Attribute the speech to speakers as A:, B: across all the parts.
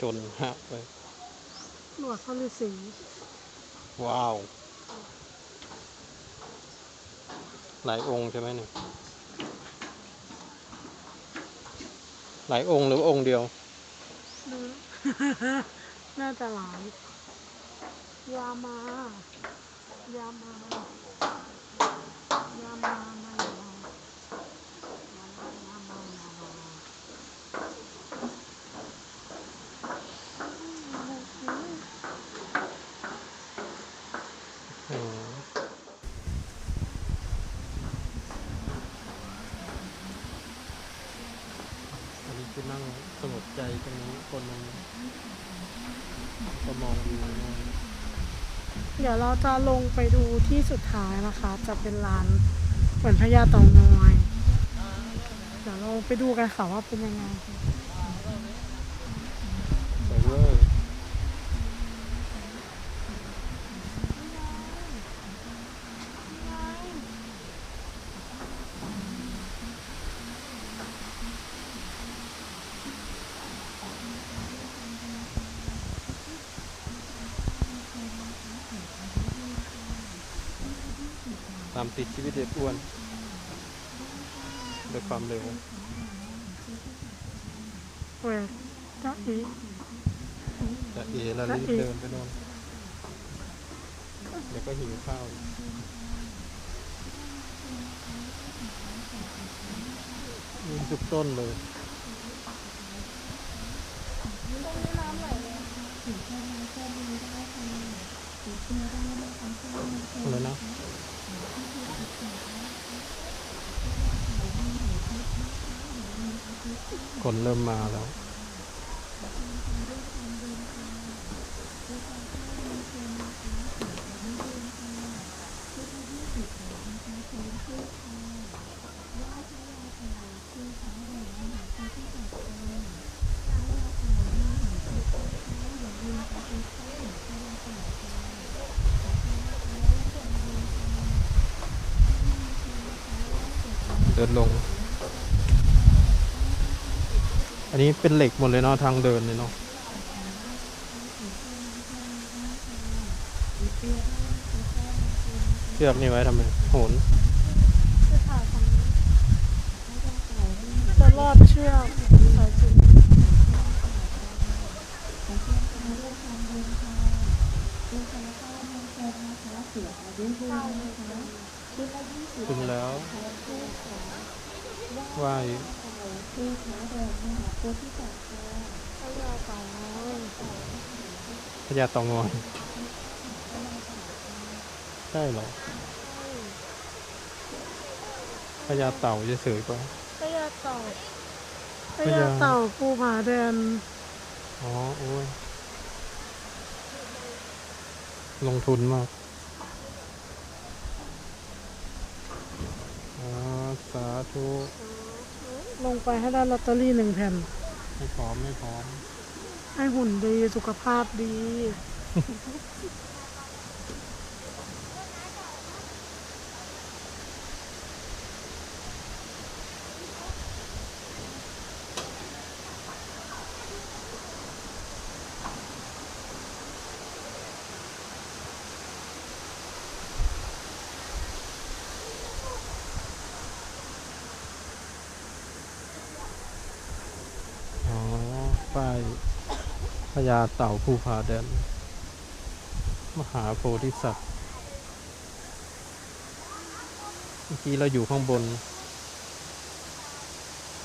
A: ชนหักไป
B: หนวดพระฤาษี
A: ว้าว หลายองค์ใช่ไหมเนี่ย หลายองค์หรือองค์เดียว
B: ดูน่าจะหลาย ยามา ยามายามา มายามา ยามา ยามา ยามา
A: อืมอันนี้คือนั่งสงบใจตรงนี้คนหนึงก็มองวิวนะ
B: เดี๋ยวเราจะลงไปดูที่สุดท้ายนะคะ จะเป็นร้านเหมือนพญาเต่างอย เดี๋ยวเราไปดูกันค่ะว่าเป็นยังไง
A: ตามติดชีวิตเด็กอ้วนด้วยความเร็ว
B: เว้ยจ้าอี
A: จะเอแล้วรีบเดินไปโน่นเดี๋ยวก็หิวข้าวอีกยืนทุกต้นเลยอะไรนะ คนเริ่มมาแล้ว เดินลง อันนี้เป็นเหล็กหมดเลยเนาะทางเดินเลยเนาะเชือกนี่ไว้ทำไมโหน
B: จะรอดเชือกสายสิญจน
A: ขึ้นแล้วไหว
B: พญาเต่างอย
A: พญาเต่างอยใช่เหรอพญาเต่าจะเฉยๆกว่า
B: พญาเต่าพ
A: พญา
B: ญาเต่าภูผาแดน
A: อ๋อ โอ้ย ลงทุนมาก อ่าสาธุ
B: ลงไปให้ได้ลอตเตอรี่หนึ่งแผ่น
A: ไม่พร้อมไม่พร้อม
B: ให้หุ่นดีสุขภาพดี
A: อ๋อ ป้ายพ ญาเต่าภูผาแดน มหาโพธิสัตว์เมื่อกี้เราอยู่ข้างบน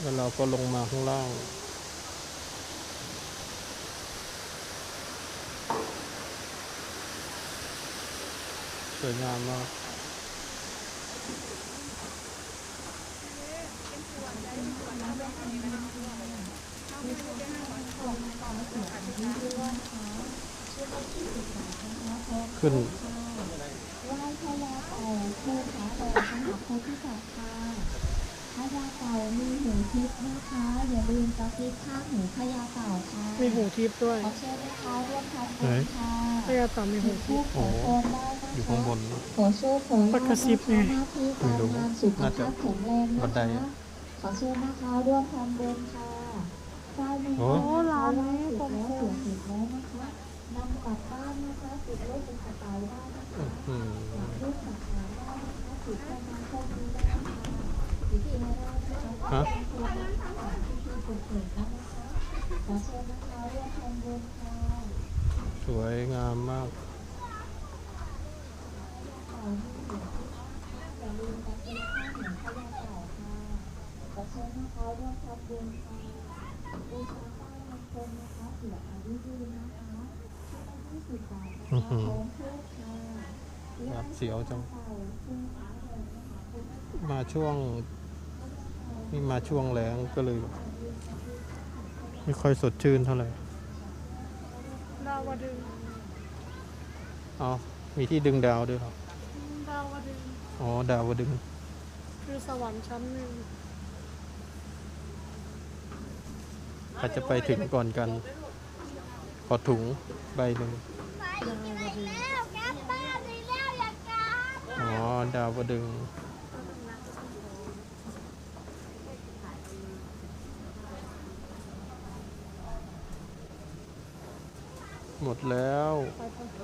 A: แล้วเราก็ลงมาข้างล่าง สวยงามมาก ขึ้น
C: ไหว้พญาเต่าภูผาแดงมหาโพธิสัตว์ค่ะพญาเต่ามีหูทิพย์นะคะ อย่าลืมกระซิบข้างหูพญาเต่าค่ะ
B: มีหูทิพย์ด้วย
C: ขอเชิญนะคะร่วมทำ
A: ไหน
C: บุญค่ะ
B: พญาเต่ามีหูทิ
C: ผู้
B: พย์
C: ขอพรได้นะคะ
A: อยู่ข้างบน
C: ขอโชคขอลา
B: ปกระซิบไง
C: หน้าที่การงานสุข
A: น่าจะ
C: ภาพแข็งแรง
A: บั
C: นะ
A: นได
C: คะ
A: อะ
C: ขอเชิญนะคะร่วมทำบุญค่ะ
A: เจ้าแม่
C: โอ้
B: ร้านนี้
A: ติ
B: กล
A: ดแล้ว
B: ม
A: สวยติดแล้วนะคะนำกลับบ้านนะคะติดเลขเป็นกระเป๋าได้นะคะรูปสัตว์หาได้นะคะติดเข้ามาโชคดีได้ค่ะติดตัวได้นะคะ
C: ฮะ
A: ตัวนะคะที่อเปิดๆนะคะขอเชิญนะคะร่วมทำบุญค่ะ
C: สวยงามมาก
A: อย่าลืมกับเป็นข้าวเหนียวข้าวเก่าค่ะขอเชิญนะคะร่วมทำบุญค่ะ นะคะเผื่ออายุยืนนะคะที่ละยี่สิบบาทนะ
C: อื้อ
A: คะ
C: หือ
A: พร้อมเพื่อค่ะ
C: หวาดเสียวจัง
A: เก่าซึ่งขาเดินนะคะ
C: มาช่วง นี่มาช่วงแรงก็เลย ไม่ค่อยสดชื่นเท่าไหร่
B: ดาวดึง
C: อ๋อมีที่ดึงดาวด้วยเหรอ
B: ดาวดึง
C: อ๋อ ดาวดึง
B: คือสวรรค์ชั้นหนึ่ง
C: อาจจะไปถึงก่อนกัน ขอถุงใบหนึ่ง
B: ดาวดึง
C: อ๋อ ดาวดึง หมดแล้ว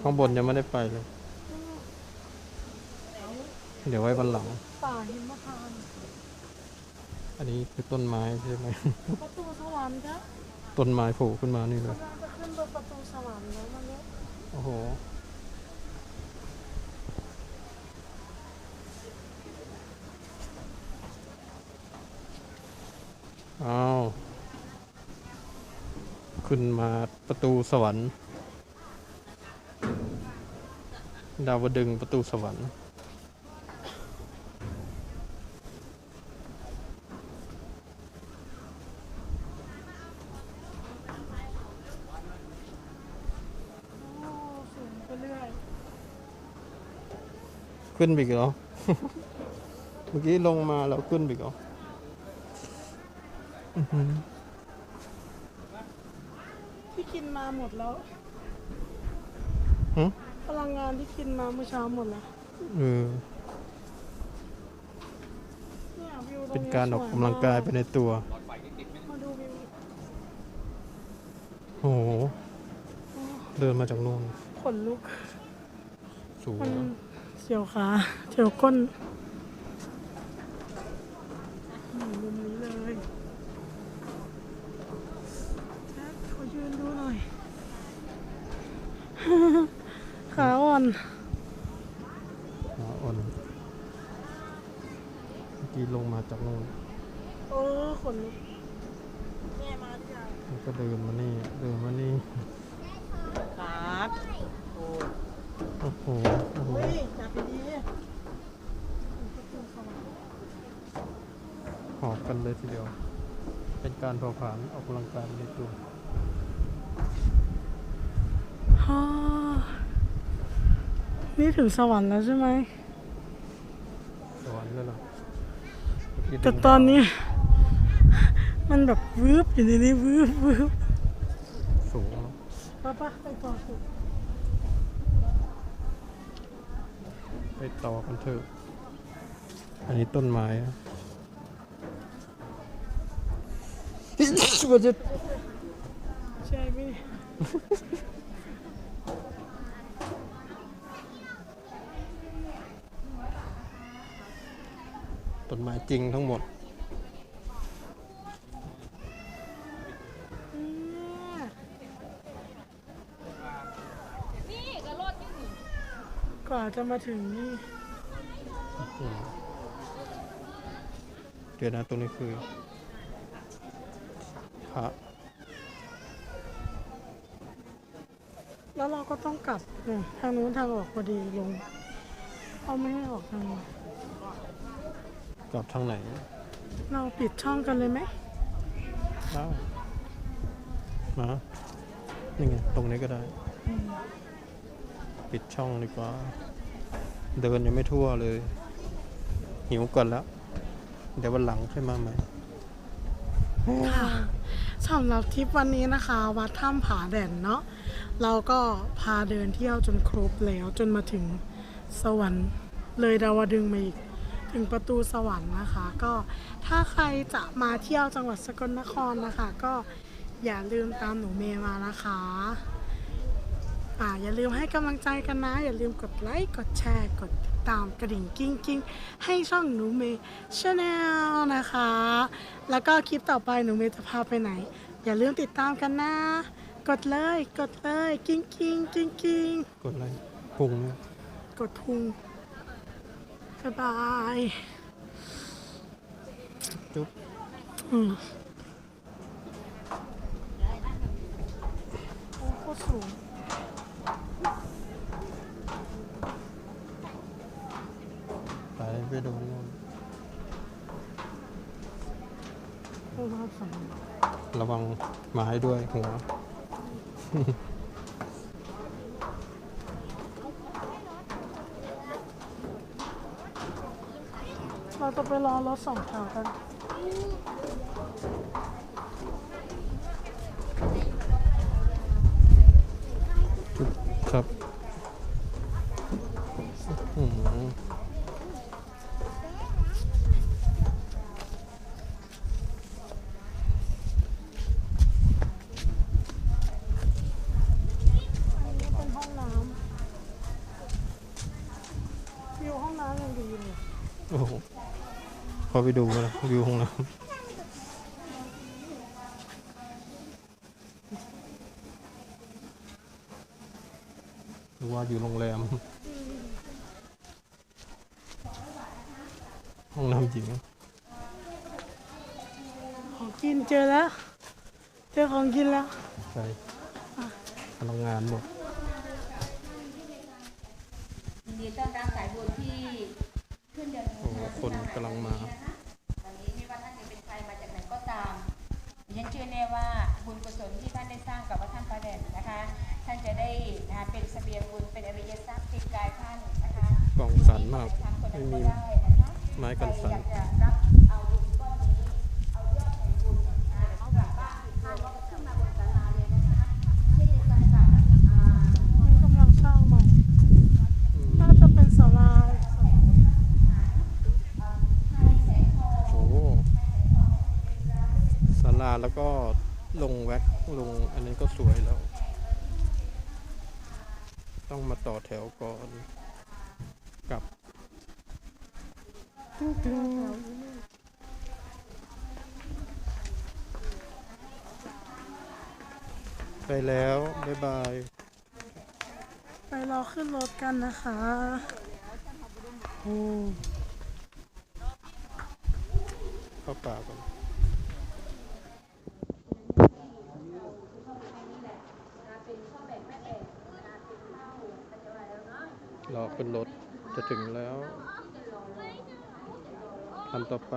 C: ข้างบนยังไม่ได้ไปเลย เดี๋ยวไว้วันหลัง
B: ป่าหิมพานต์
C: อันนี้คือต้นไม้ใช่ไหม
B: ประตูสวรรค์จ้ะ
C: ต้นไม้โผล่ขึ้นมานี่เลย
B: กำลังจะขึ้นไปประตูสวรรค์แล้วมันเนี่ย
C: โอ้โหอ้าวขึ้นมาประตูสวรรค์ ดาวดึงประตูสวรรค์
B: โอ้สูงไปเรื่อย
C: ขึ้นไปอีกเหรอ เมื่อกี้ลงมาแล้วขึ้นไปอีกเหรออื้อหือ
B: ที่กินมาหมดแล้ว
C: หึ
B: พลังงานที่กินมาเมื่อเช้าหมดแล้ว
C: เออ
B: เนี่ยวิวตรง
C: เป็น
B: นี้
C: การออก
B: สวย
C: กำลังกายไปในตัว
B: มาดูวิว
C: โอ้โห เดินมาจากนู่น
B: ขนลุก
C: สูง
B: มัน เสียวขาเสียวก้นอืมมุมนี้เลยแจ๊คขอยืนดูหน่อย ขาอ่อน
C: ขาอ่อนเมื่อกี้ลงมาจากนู่น
B: เออขนลุกแม่มาที่ยัง
C: แล้วก็เดินมานี่เดินมานี่
B: ครับ
C: โอ้ โหโอ้โห
B: เฮ้ยจับไปดี
C: หอบกันเลยทีเดียว เป็นการเผาผลาญออกกำลังกายไปในตัว
B: ฮ่านี่ถึงสวรรค์แล้วใช่ไหม
C: สวรรค์เลยเหรอเมื่กี้
B: แต่
C: ดึง
B: ตอนนี้ มันแบบวืบอยู่ในนี้วืบวืบ
C: สูงเนอะ
B: ป้าป้าไปต่อสุด
C: ไปต่อกันเถอะ อันนี้ต้นไม้อะ
B: ใช่ไหม
C: ต้นไม้จริงทั้งหมด
B: กว่าจะมาถึงนี่
C: อืมเดี๋ยวนะตรงนี้คือพระ
B: แล้วเราก็ต้องกลับเนี่ยทางนู้นทางออกพอดีลงเขาไม่ให้ออกทางนี้
C: กลับทางไหน
B: เราปิดช่องกันเลยไหม
C: ได้มานี่ไงตรงนี้ก็ได้ ปิดช่องดีกว่า เดินยังไม่ทั่วเลย หิวก่อนแล้ว เดี๋ยววันหลังค่อยมาใหม่
B: ค่ะสำหรับทริปวันนี้นะคะ วัดถ้ำผาแด่นเนาะเราก็พาเดินเที่ยวจนครบแล้วจนมาถึงสวรรค์เลยดาวดึงมาอีกถึงประตูสวรรค์นะคะ ก็ถ้าใครจะมาเที่ยวจังหวัดสกลนครนะคะ ก็อย่าลืมตามหนูเมย์มานะคะ อ่าอย่าลืมให้กำลังใจกันนะ อย่าลืมกดไลค์กดแชร์กดติดตามกระดิ่งกิ้งกิ้งให้ช่องหนูเมย์ชาแนลนะคะ แล้วก็คลิปต่อไปหนูเมย์จะพาไปไหน อย่าลืมติดตามกันนะ กดเลยกดเลยกิ้งกิ้งกิ้งกิ้ง
C: กดอะไรพุงเนี่ย
B: กดพุงบ๊ายบาย
C: จุ๊บ
B: อืมโอ้โคตรสูง
C: ไปไปดูนู่น
B: โอ้ภาพสวย
C: ระวังไม้ด้วยหัว
B: เราจะไปรอรถสองแถวกัน
C: ครับอืม
B: อันนี้เป็นห้องน้ำวิวห้องน้ำยังดีเลย
C: โอ้โห ขอไปดูนะวิวห้องน้ำหรือว่าอยู่โรงแรมห้องน้ำจริง
B: ของกินเจอแล้ว เจอของกินแล้ว
C: ใช่พลังงานหมด
D: ยินดีต้อนรับสายบุญที่ขึ้นเดือน
C: โอ้โหคนกำลังมา
D: ฉันเชื่อแน่ว่าบุญกุศลที่ท่านได้สร้างกับวัดท่านประเด่นนะคะ ท่านจะได้นะเป็นเสบียงบุญเป็นอริยทรัพย์ติดกายท่านนะคะ
C: กล่องสั่นมาก
D: ทำคน
C: ไม่
D: นั้น
C: มี
D: ก็ได้นะคะ
C: ไม้กันสั่น
D: ใครอยากจะรับเอาบุญก้อนนี้เอายอดแห่งบุญนะเอากลับบ้านติดตัวก็ขึ้นมาบนศาลาเลยนะคะเช่นเดียวกันกับอ่า
B: มันกำลังสร้างใหม่
C: อืม
B: น่าจะเป็นศาลา
C: โอ้โหศาลา แล้วก็ลงแว็กลงอันนี้ก็สวยแล้ว ต้องมาต่อแถวก่อนกลับ
B: ตึ้งตึ้ง
C: ไปแล้ว บ๊ายบาย
B: ไปรอขึ้นรถกันนะคะ
C: โอ้เข้าป่าก่อน ขึ้นรถจะถึงแล้วคันต่อไป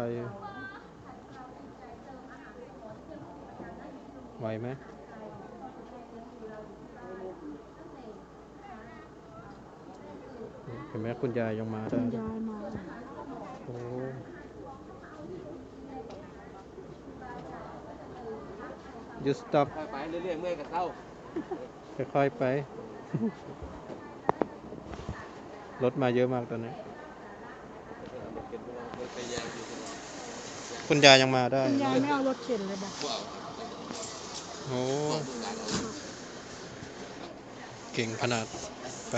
C: ไหวไหมเห็นไหมคุณยายยังมาได้
B: คุณยายมา
C: โอ้หยุด stop
E: ไปเรื่อยๆเมื่อยกับเต้า
C: ค่อยๆไป รถมาเยอะมากตอนนี้ คุณยายยังมาได้
B: คุณยายไม่เอารถเข็นเลยบอก
C: โอ้เก่งขนาด ไป